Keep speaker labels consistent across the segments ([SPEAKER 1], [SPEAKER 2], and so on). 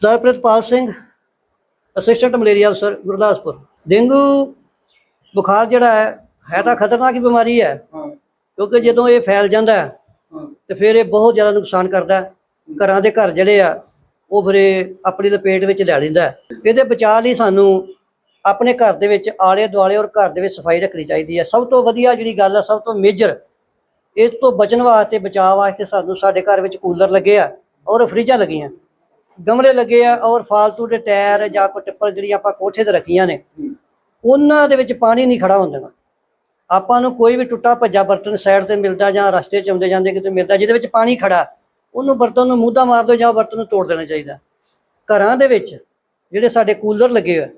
[SPEAKER 1] ਸਰਦਾਰ Pritpal Singh assistant malaria ਅਫਸਰ Gurdaspur. Dengue ਬੁਖਾਰ ਜਿਹੜਾ ਹੈ ਹੈ ਤਾਂ ਖਤਰਨਾਕ ਹੀ ਬਿਮਾਰੀ ਹੈ ਕਿਉਂਕਿ ਜਦੋਂ ਇਹ ਫੈਲ ਜਾਂਦਾ ਤੇ ਫਿਰ ਇਹ ਬਹੁਤ ਜ਼ਿਆਦਾ ਨੁਕਸਾਨ ਕਰਦਾ ਘਰਾਂ ਦੇ ਘਰ ਜਿਹੜੇ ਆ ਉਹ ਫਿਰ ਇਹ ਆਪਣੀ ਲਪੇਟ ਵਿੱਚ ਲੈ ਲੈਂਦਾ। ਇਹਦੇ ਬਚਾਅ ਲਈ ਸਾਨੂੰ ਆਪਣੇ ਘਰ ਦੇ ਵਿੱਚ ਆਲੇ ਦੁਆਲੇ ਔਰ ਘਰ ਦੇ ਵਿੱਚ ਸਫ਼ਾਈ ਰੱਖਣੀ ਚਾਹੀਦੀ ਹੈ। ਸਭ ਤੋਂ ਵਧੀਆ ਜਿਹੜੀ ਗੱਲ ਹੈ ਸਭ ਤੋਂ ਮੇਜਰ ਇਹ ਤੋਂ ਬਚਣ ਵਾਸਤੇ ਬਚਾਅ ਵਾਸਤੇ ਸਾਨੂੰ ਸਾਡੇ ਘਰ ਵਿੱਚ ਕੂਲਰ ਲੱਗੇ ਆ ਔਰ ਫਰਿੱਜਾਂ ਲੱਗੀਆਂ। ਗਮਲੇ ਲੱਗੇ ਆ ਔਰ ਫਾਲਤੂ ਦੇ ਟਾਇਰ ਜਾਂ ਕੋਈ ਟਿੱਪਰ ਜਿਹੜੀ ਆਪਾਂ ਕੋਠੇ ਤੇ ਰੱਖੀਆਂ ਨੇ, ਉਹਨਾਂ ਦੇ ਵਿੱਚ ਪਾਣੀ ਨਹੀਂ ਖੜਾ ਹੋਣ ਦੇਣਾ। ਆਪਾਂ ਨੂੰ ਕੋਈ ਵੀ ਟੁੱਟਾ ਭੱਜਾ ਬਰਤਨ ਸਾਈਡ ਤੇ ਮਿਲਦਾ ਜਾਂ ਰਸਤੇ 'ਚ ਆਉਂਦੇ ਜਾਂਦੇ ਕਿਤੇ ਮਿਲਦਾ, ਜਿਹਦੇ ਵਿੱਚ ਪਾਣੀ ਖੜਾ, ਉਹਨੂੰ ਬਰਤਨ ਨੂੰ ਮੂਧਾ ਮਾਰ ਦਿਓ ਜਾਂ ਬਰਤਨ ਨੂੰ ਤੋੜ ਦੇਣਾ ਚਾਹੀਦਾ। ਘਰਾਂ ਦੇ ਵਿੱਚ ਜਿਹੜੇ ਸਾਡੇ ਕੂਲਰ ਲੱਗੇ ਹੋਏ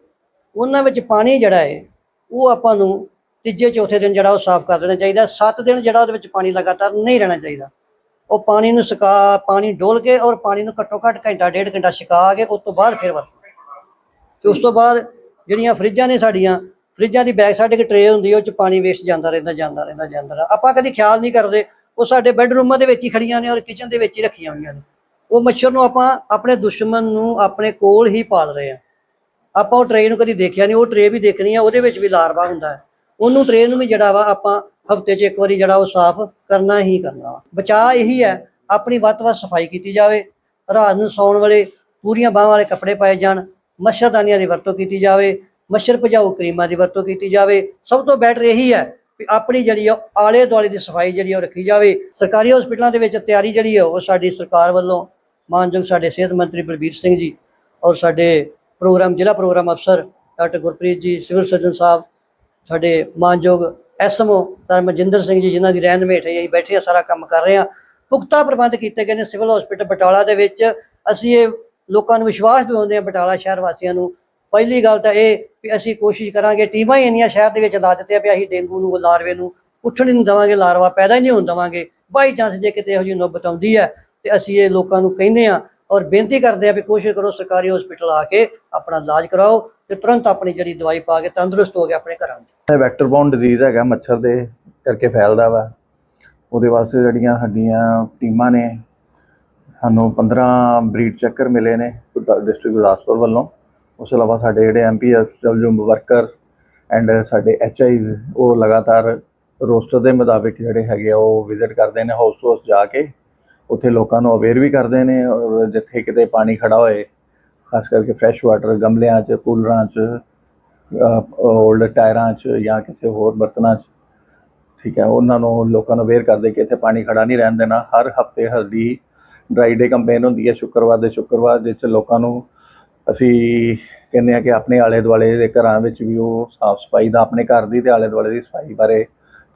[SPEAKER 1] ਉਹਨਾਂ ਵਿੱਚ ਪਾਣੀ ਜਿਹੜਾ ਹੈ ਉਹ ਆਪਾਂ ਨੂੰ ਤੀਜੇ, ਚੌਥੇ ਦਿਨ ਜਿਹੜਾ ਉਹ ਸਾਫ਼ ਕਰ ਦੇਣਾ ਚਾਹੀਦਾ 7 ਦਿਨ ਜਿਹੜਾ ਉਹਦੇ ਵਿੱਚ ਪਾਣੀ ਲਗਾਤਾਰ ਨਹੀਂ ਰਹਿਣਾ ਚਾਹੀਦਾ। ਉਹ ਪਾਣੀ ਨੂੰ ਸੁਕਾ, ਪਾਣੀ ਡੋਲ ਕੇ ਔਰ ਪਾਣੀ ਨੂੰ ਘੱਟੋ ਘੱਟ ਘੰਟਾ, ਡੇਢ ਘੰਟਾ ਸੁਕਾ ਕੇ ਉਸ ਤੋਂ ਬਾਅਦ ਫਿਰ ਵਰਤੋ। ਤੇ ਉਸ ਤੋਂ ਬਾਅਦ ਜਿਹੜੀਆਂ ਫਰਿੱਜਾਂ ਨੇ ਸਾਡੀਆਂ, ਫਰਿੱਜਾਂ ਦੀ ਬੈਕ ਸਾਈਡ ਇੱਕ ਟਰੇ ਹੁੰਦੀ ਉਹ ਚ ਪਾਣੀ ਵੇਸਟ ਜਾਂਦਾ ਰਹਿੰਦਾ ਜਾਂਦਾ ਰਹਿੰਦਾ ਜਾਂਦਾ ਰਹਿੰਦਾ। ਆਪਾਂ ਕਦੀ ਖਿਆਲ ਨਹੀਂ ਕਰਦੇ, ਉਹ ਸਾਡੇ ਬੈੱਡਰੂਮਾਂ ਦੇ ਵਿੱਚ ਹੀ ਖੜੀਆਂ ਨੇ ਔਰ ਕਿਚਨ ਦੇ ਵਿੱਚ ਹੀ ਰੱਖੀਆਂ ਹੋਈਆਂ ਨੇ। ਉਹ ਮੱਛਰ ਨੂੰ ਆਪਾਂ ਆਪਣੇ ਦੁਸ਼ਮਣ ਨੂੰ ਆਪਣੇ ਕੋਲ ਹੀ ਪਾਲ ਰਹੇ ਆ। ਆਪਾਂ ਉਹ ਟਰੇ ਨੂੰ ਕਦੀ ਦੇਖਿਆ ਨਹੀਂ, ਉਹ ਟਰੇ ਵੀ ਦੇਖਣੀ ਆ, ਉਹਦੇ ਵਿੱਚ ਵੀ ਲਾਰਵਾ ਹੁੰਦਾ ਹੈ। ਉਹਨੂੰ ਟਰੇ ਨੂੰ ਵੀ ਜਿਹੜਾ ਵਾ ਆਪਾਂ ਹਫ਼ਤੇ 'ਚ ਇੱਕ ਵਾਰੀ ਜਿਹੜਾ ਉਹ ਸਾਫ਼ ਕਰਨਾ ਹੀ ਕਰਨਾ ਵਾ। ਬਚਾਅ ਇਹੀ ਹੈ, ਆਪਣੀ ਵੱਧ ਤੋਂ ਵੱਧ ਸਫ਼ਾਈ ਕੀਤੀ ਜਾਵੇ, ਰਾਤ ਨੂੰ ਸੌਣ ਵੇਲੇ ਪੂਰੀਆਂ ਬਾਹਾਂ ਵਾਲੇ ਕੱਪੜੇ ਪਾਏ ਜਾਣ ਮੱਛਰਦਾਨੀਆਂ ਦੀ ਵਰਤੋਂ ਕੀਤੀ ਜਾਵੇ, ਮੱਛਰ ਭਜਾਊ ਕਰੀਮਾਂ ਦੀ ਵਰਤੋਂ ਕੀਤੀ ਜਾਵੇ। ਸਭ ਤੋਂ ਬੈਟਰ ਇਹੀ ਹੈ ਵੀ ਆਪਣੀ ਜਿਹੜੀ ਆ ਆਲੇ ਦੁਆਲੇ ਦੀ ਸਫ਼ਾਈ ਜਿਹੜੀ ਉਹ ਰੱਖੀ ਜਾਵੇ। ਸਰਕਾਰੀ ਹਸਪੀਟਲਾਂ ਦੇ ਵਿੱਚ ਤਿਆਰੀ ਜਿਹੜੀ ਆ, ਉਹ ਸਾਡੀ ਸਰਕਾਰ ਵੱਲੋਂ ਮਾਨਯੋਗ ਸਾਡੇ ਸਿਹਤ ਮੰਤਰੀ ਬਲਬੀਰ ਸਿੰਘ ਜੀ ਔਰ ਸਾਡੇ ਪ੍ਰੋਗਰਾਮ, ਜ਼ਿਲ੍ਹਾ ਪ੍ਰੋਗਰਾਮ ਅਫਸਰ doctor Gurpreet ji, civil surgeon ਸਾਹਿਬ, ਸਾਡੇ ਮਾਨਯੋਗ ਐਸਐਮਓ ਸਰ ਮਨਜਿੰਦਰ ਸਿੰਘ ਜੀ, ਜਿਨ੍ਹਾਂ ਦੀ ਰਹਿਨਮਾਈ ਹੇਠ ਅਸੀਂ ਬੈਠੇ ਆ ਸਾਰਾ ਕੰਮ ਕਰ ਰਹੇ ਆ ਪੁਖਤਾ ਪ੍ਰਬੰਧ ਕੀਤੇ ਗਏ ਨੇ ਸਿਵਲ ਹਸਪੀਟਲ ਬਟਾਲਾ ਦੇ ਵਿੱਚ। ਅਸੀਂ ਇਹ ਲੋਕਾਂ ਨੂੰ ਵਿਸ਼ਵਾਸ ਦਿਵਾਉਂਦੇ ਆ ਬਟਾਲਾ ਸ਼ਹਿਰ ਵਾਸੀਆਂ ਨੂੰ। ਪਹਿਲੀ ਗੱਲ ਤਾਂ ਇਹ ਵੀ ਅਸੀਂ ਕੋਸ਼ਿਸ਼ ਕਰਾਂਗੇ, ਟੀਮਾਂ ਹੀ ਇੰਨੀਆਂ ਸ਼ਹਿਰ ਦੇ ਵਿੱਚ ਲਾ ਦਿੱਤੇ ਆ ਵੀ ਅਸੀਂ ਡੇਂਗੂ ਨੂੰ, ਲਾਰਵੇ ਨੂੰ ਉੱਠਣ ਹੀ ਨਹੀਂ ਦੇਵਾਂਗੇ, ਲਾਰਵਾ ਪੈਦਾ ਹੀ ਨਹੀਂ ਹੋਣ ਦੇਵਾਂਗੇ। ਬਾਈ ਚਾਂਸ ਜੇ ਕਿਤੇ ਇਹੋ ਜਿਹੀ ਨੁਬਤ ਆਉਂਦੀ ਹੈ ਤੇ ਅਸੀਂ ਇਹ ਲੋਕਾਂ ਨੂੰ ਕਹਿੰਦੇ ਆ ਔਰ ਬੇਨਤੀ ਕਰਦੇ ਆ ਵੀ ਕੋਸ਼ਿਸ਼ ਕਰੋ ਸਰਕਾਰੀ ਹਸਪੀਟਲ ਆ ਕੇ ਆਪਣਾ ਇਲਾਜ ਕਰਾਓ ਤੇ ਤੁਰੰਤ ਆਪਣੀ ਜਿਹੜੀ ਦਵਾਈ ਪਾ ਕੇ ਤੰਦਰੁਸਤ ਹੋ ਕੇ ਆਪਣੇ ਘਰਾਂ ਨੂੰ
[SPEAKER 2] ਇਹ ਵੈਕਟਰ ਬਾਉਂਡ ਡਿਜ਼ੀਜ਼ ਹੈਗਾ, ਮੱਛਰ ਦੇ ਕਰਕੇ ਫੈਲਦਾ ਵਾ। ਉਹਦੇ ਵਾਸਤੇ ਜਿਹੜੀਆਂ ਸਾਡੀਆਂ ਟੀਮਾਂ ਨੇ, ਸਾਨੂੰ 15 ਬਰੀਡ ਚੈੱਕਰ ਮਿਲੇ ਨੇ ਡਿਸਟ੍ਰਿਕਟ ਗੁਰਦਾਸਪੁਰ ਵੱਲੋਂ। ਉਸ ਤੋਂ ਇਲਾਵਾ ਸਾਡੇ ਜਿਹੜੇ ਐਮਪੀ ਜੋ ਵਰਕਰ ਐਂਡ ਸਾਡੇ ਐਚਆਈਜ਼ ਉਹ ਲਗਾਤਾਰ ਰੋਸਟਰ ਦੇ ਮੁਤਾਬਿਕ ਜਿਹੜੇ ਹੈਗੇ ਆ, ਉਹ ਵਿਜ਼ਿਟ ਕਰਦੇ ਨੇ ਹਾਊਸ ਹਾਊਸ ਜਾ ਕੇ। ਉੱਥੇ ਲੋਕਾਂ ਨੂੰ ਅਵੇਅਰ ਵੀ ਕਰਦੇ ਨੇ ਔਰ ਜਿੱਥੇ ਕਿਤੇ ਪਾਣੀ ਖੜਾ ਹੋਏ, ਖਾਸ ਕਰਕੇ ਫਰੈਸ਼ ਵਾਟਰ ਗਮਲਿਆਂ 'ਚ, ਕੂਲਰਾਂ 'ਚ 올ਡ ਟਾਇਰਾਂ 'ਚ ਜਾਂ ਕਿਸੇ ਹੋਰ ਬਰਤਨਾਂ 'ਚ, ਠੀਕ ਹੈ, ਉਹਨਾਂ ਨੂੰ ਲੋਕਾਂ ਨੂੰ ਅਵੇਅਰ ਕਰਦੇ ਕਿ ਇੱਥੇ ਪਾਣੀ ਖੜਾ ਨਹੀਂ ਰਹਿਣ ਦੇਣਾ। ਹਰ ਹਫ਼ਤੇ ਹਲਦੀ ਡਰਾਈ ਡੇ ਕੰਪੇਨ ਹੁੰਦੀ ਹੈ, ਸ਼ੁੱਕਰਵਾਰ ਦੇ ਸ਼ੁੱਕਰਵਾਰ ਜਿਸ 'ਚ ਲੋਕਾਂ ਨੂੰ ਅਸੀਂ ਕਹਿੰਦੇ ਆ ਕਿ ਆਪਣੇ ਆਲੇ ਦੁਆਲੇ ਦੇ ਘਰਾਂ ਵਿੱਚ ਵੀ ਉਹ ਸਾਫ਼ ਸਫ਼ਾਈ ਦਾ, ਆਪਣੇ ਘਰ ਦੀ ਤੇ ਆਲੇ ਦੁਆਲੇ ਦੀ ਸਫ਼ਾਈ ਬਾਰੇ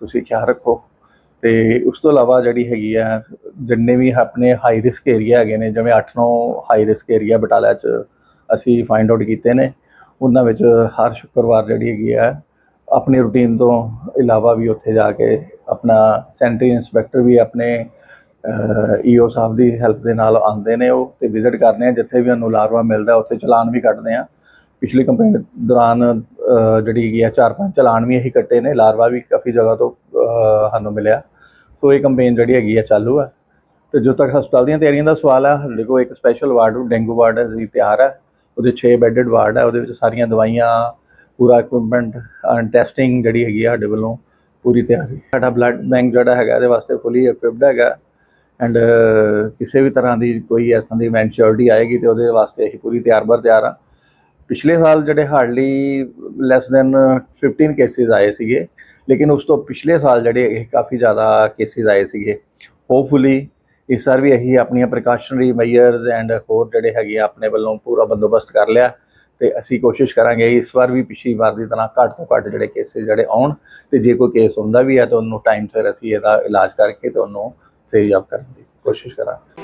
[SPEAKER 2] ਤੁਸੀਂ ਖਿਆਲ ਰੱਖੋ। ਤੇ ਉਸ ਤੋਂ ਇਲਾਵਾ ਜਿਹੜੀ ਹੈਗੀ ਆ, ਜਿੰਨੇ ਵੀ ਆਪਣੇ ਹਾਈ ਰਿਸਕ ਏਰੀਆ ਹੈਗੇ ਨੇ, ਜਿਵੇਂ 8-9 ਹਾਈ ਰਿਸਕ ਏਰੀਆ ਬਟਾਲਾ 'ਚ ਅਸੀਂ ਫਾਈਂਡ ਆਊਟ ਕੀਤੇ ਨੇ, ਉਹਨਾਂ ਵਿੱਚ ਹਰ ਸ਼ੁੱਕਰਵਾਰ ਜਿਹੜੀ ਹੈਗੀ ਆ, ਆਪਣੀ ਰੂਟੀਨ ਤੋਂ ਇਲਾਵਾ ਵੀ ਉੱਥੇ ਜਾ ਕੇ ਆਪਣਾ ਸੈਂਟਰੀ ਇਨਸਪੈਕਟਰ ਵੀ ਆਪਣੇ ਈਓ ਸਾਹਿਬ ਦੀ ਹੈਲਪ ਦੇ ਨਾਲ ਆਉਂਦੇ ਨੇ ਉਹ ਤੇ ਵਿਜ਼ਿਟ ਕਰਦੇ ਆ, ਜਿੱਥੇ ਵੀ ਉਹਨੂੰ ਲਾਰਵਾ ਮਿਲਦਾ, ਉੱਥੇ ਚਲਾਨ ਵੀ ਕੱਟਦੇ ਆ। ਪਿਛਲੀ ਕੰਪੇਨ ਦੌਰਾਨ ਜਿਹੜੀ ਹੈਗੀ ਆ, ਚਾਰ ਪੰਜ ਚਲਾਨ ਵੀ ਅਸੀਂ ਕੱਟੇ ਨੇ, ਲਾਰਵਾ ਵੀ ਕਾਫੀ ਜਗ੍ਹਾ ਤੋਂ ਸਾਨੂੰ ਮਿਲਿਆ। ਸੋ ਇਹ ਕੰਪੇਨ ਜਿਹੜੀ ਹੈਗੀ ਆ ਚਾਲੂ ਆ। ਤੇ ਜੋ ਤੱਕ ਹਸਪਤਾਲ ਦੀਆਂ ਤਿਆਰੀਆਂ ਦਾ ਸਵਾਲ ਆ, ਸਾਡੇ ਕੋਲ ਇੱਕ ਸਪੈਸ਼ਲ ਵਾਰਡ ਡੇਂਗੂ ਵਾਰਡ ਅਸੀਂ ਤਿਆਰ ਹੈ ਉਹਦੇ 6 ਬੈੱਡਡ ਵਾਰਡ ਹੈ ਉਹਦੇ ਵਿੱਚ ਸਾਰੀਆਂ ਦਵਾਈਆਂ, ਪੂਰਾ ਇਕਵਿਪਮੈਂਟ ਟੈਸਟਿੰਗ ਜਿਹੜੀ ਹੈਗੀ ਆ ਸਾਡੇ ਵੱਲੋਂ ਪੂਰੀ ਤਿਆਰੀ ਸਾਡਾ ਬਲੱਡ ਬੈਂਕ ਜਿਹੜਾ ਹੈਗਾ, ਇਹਦੇ ਵਾਸਤੇ ਫੁੱਲੀ ਇਕਵਿਪਡ ਹੈਗਾ। ਐਂਡ ਕਿਸੇ ਵੀ ਤਰ੍ਹਾਂ ਦੀ ਕੋਈ ਐਸਾਂ ਦੀ ਇਵੈਂਚੁਅਲਿਟੀ ਆਏਗੀ ਤੇ ਉਹਦੇ ਵਾਸਤੇ ਅਸੀਂ ਪੂਰੀ ਤਿਆਰ ਬਰ ਤਿਆਰ ਆ। ਪਿਛਲੇ ਸਾਲ ਜਿਹੜੇ ਹਾਰਡਲੀ ਲੈਸ ਦੈਨ 15 ਕੇਸਿਸ ਆਏ ਸੀਗੇ। ਲੇਕਿਨ ਉਸ ਤੋਂ ਪਿਛਲੇ ਸਾਲ ਜਿਹੜੇ ਇਹ ਕਾਫੀ ਜ਼ਿਆਦਾ ਕੇਸਿਸ ਆਏ ਸੀਗੇ। ਹੋਪਫੁਲੀ ਇਸ ਵਾਰ ਵੀ ਅਸੀਂ ਆਪਣੀਆਂ ਪ੍ਰੀਕਾਸ਼ਨਰੀ ਮੈਜਰਸ ਐਂਡ ਹੋਰ ਜਿਹੜੇ ਹੈਗੇ ਆ ਆਪਣੇ ਵੱਲੋਂ ਪੂਰਾ ਬੰਦੋਬਸਤ ਕਰ ਲਿਆ ਤੇ ਅਸੀਂ ਕੋਸ਼ਿਸ਼ ਕਰਾਂਗੇ ਇਸ ਵਾਰ ਵੀ ਪਿਛਲੀ ਵਾਰ ਦੀ ਤਰ੍ਹਾਂ ਘੱਟ ਤੋਂ ਘੱਟ ਜਿਹੜੇ ਕੇਸਿਸ ਜਿਹੜੇ ਆਉਣ ਤੇ ਜੇ ਕੋਈ ਕੇਸ ਹੁੰਦਾ ਵੀ ਹੈ ਤਾਂ ਉਹਨੂੰ ਟਾਈਮ ਸਿਰ ਅਸੀਂ ਇਹਦਾ ਇਲਾਜ ਕਰਕੇ ਤੇ ਉਹਨੂੰ ਸੇਵ ਕਰਨ ਦੀ ਕੋਸ਼ਿਸ਼ ਕਰਾਂਗੇ।